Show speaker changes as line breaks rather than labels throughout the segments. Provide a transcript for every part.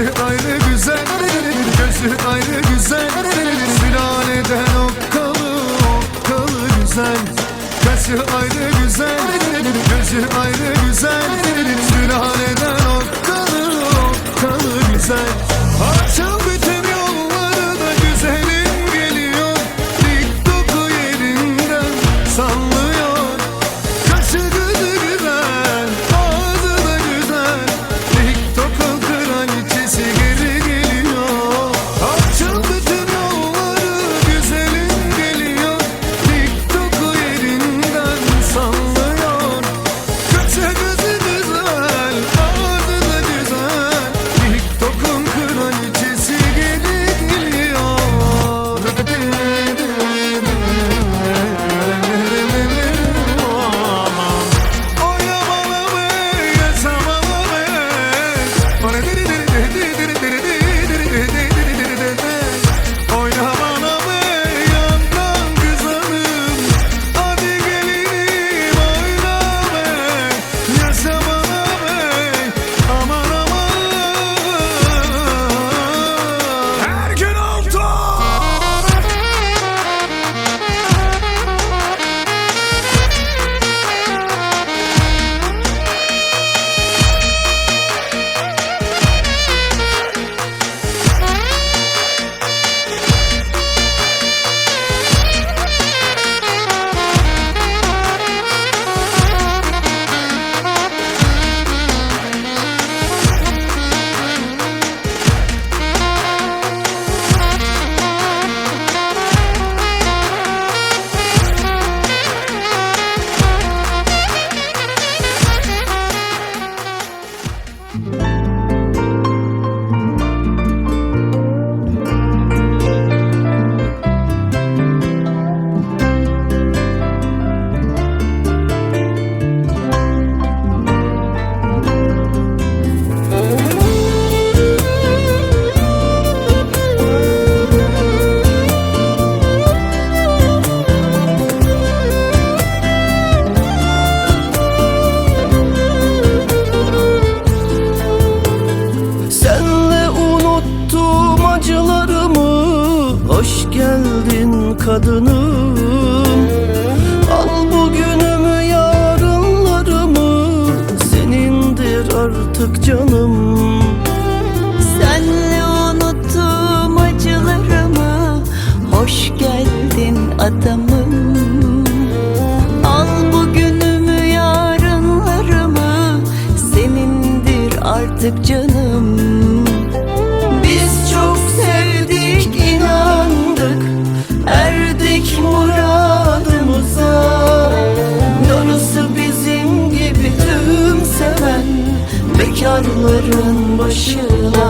Gözü ayrı güzel. Gözü ayrı güzel. Sülaleden okkalı okkalı güzel. Gözü ayrı güzel. Gözü ayrı güzel.
Thank you. adını aşkın başına.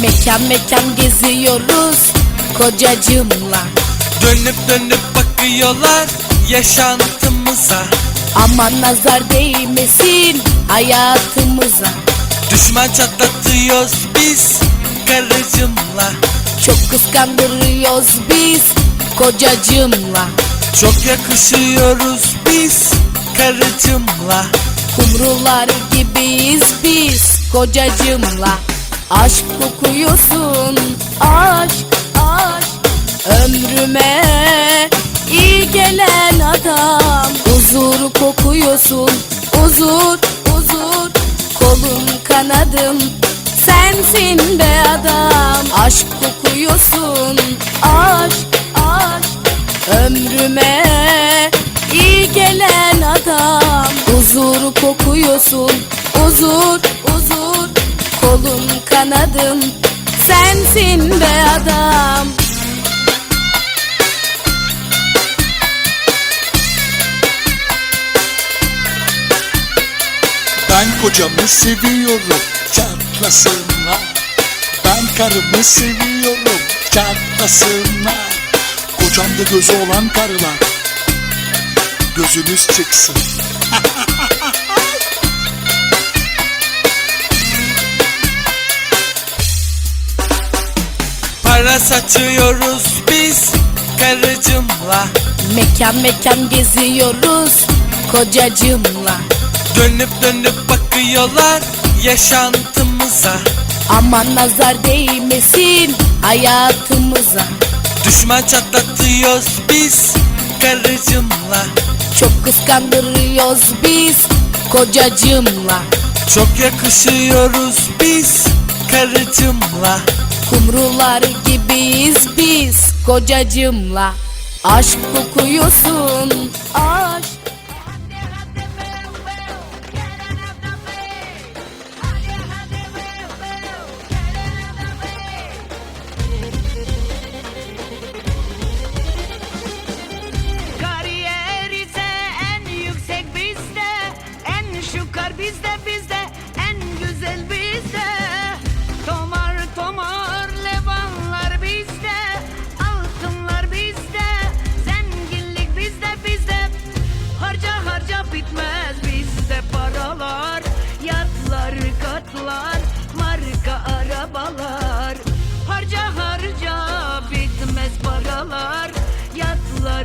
Mekan mekan geziyoruz kocacığımla.
Dönüp dönüp bakıyorlar yaşantımıza.
Aman nazar değmesin hayatımıza.
Düşman çatlatıyoruz biz karıcımla
Çok kıskandırıyoruz biz kocacığımla.
Çok yakışıyoruz biz karıcımla
Kumrular gibiyiz biz kocacığımla Aşk kokuyorsun aşk aşk. Ömrüme iyi gelen adam. Huzur kokuyorsun huzur huzur. Kolum kanadım sensin be adam. Aşk kokuyorsun aşk aşk. Ömrüme iyi gelen adam. Huzur kokuyorsun huzur huzur Kolum kanadım. Sensin be adam.
Ben kocamı seviyorum çatlasınlar. Ben karımı seviyorum çatlasınlar. Kocamda gözü olan karılar. Gözünüz çıksın
Para saçıyoruz biz karıcımla
Mekan mekan geziyoruz kocacığımla.
Dönüp dönüp bakıyorlar yaşantımıza.
Aman nazar değmesin hayatımıza.
Düşman çatlatıyoruz biz karıcımla
Çok kıskandırıyoruz biz kocacığımla.
Çok yakışıyoruz biz karıcımla
Kumrular gibiyiz biz. Kocacığımla Aşk kokuyorsun. Aşk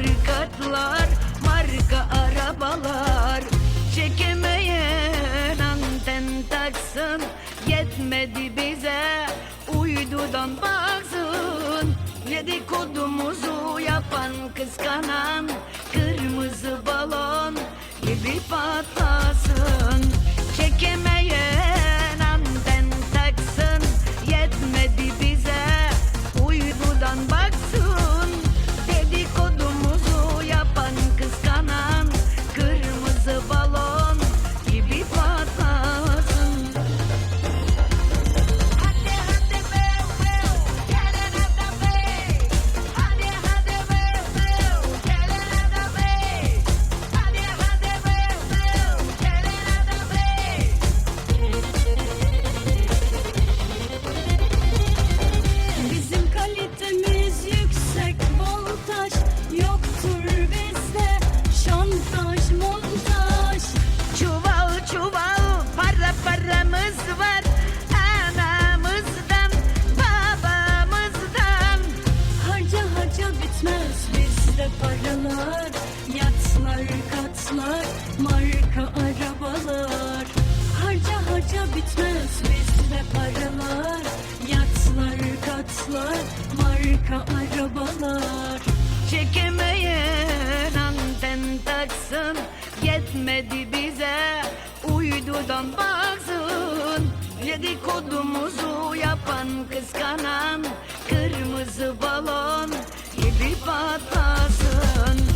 Yatlar katlar Marka arabalar. Çekemeyen anten taksın Yetmedi bize. Uydudan baksın Dedikodumuzu yapan kıskanan Kırmızı balon gibi patlasın. Çekemeyen aralar Yatlar katlar
marka arabalar.
Çekemeyen anten taksın Yetmedi bize uydudan baksın. Dedikodumuzu yapan kıskanan Kırmızı balon gibi patlasın.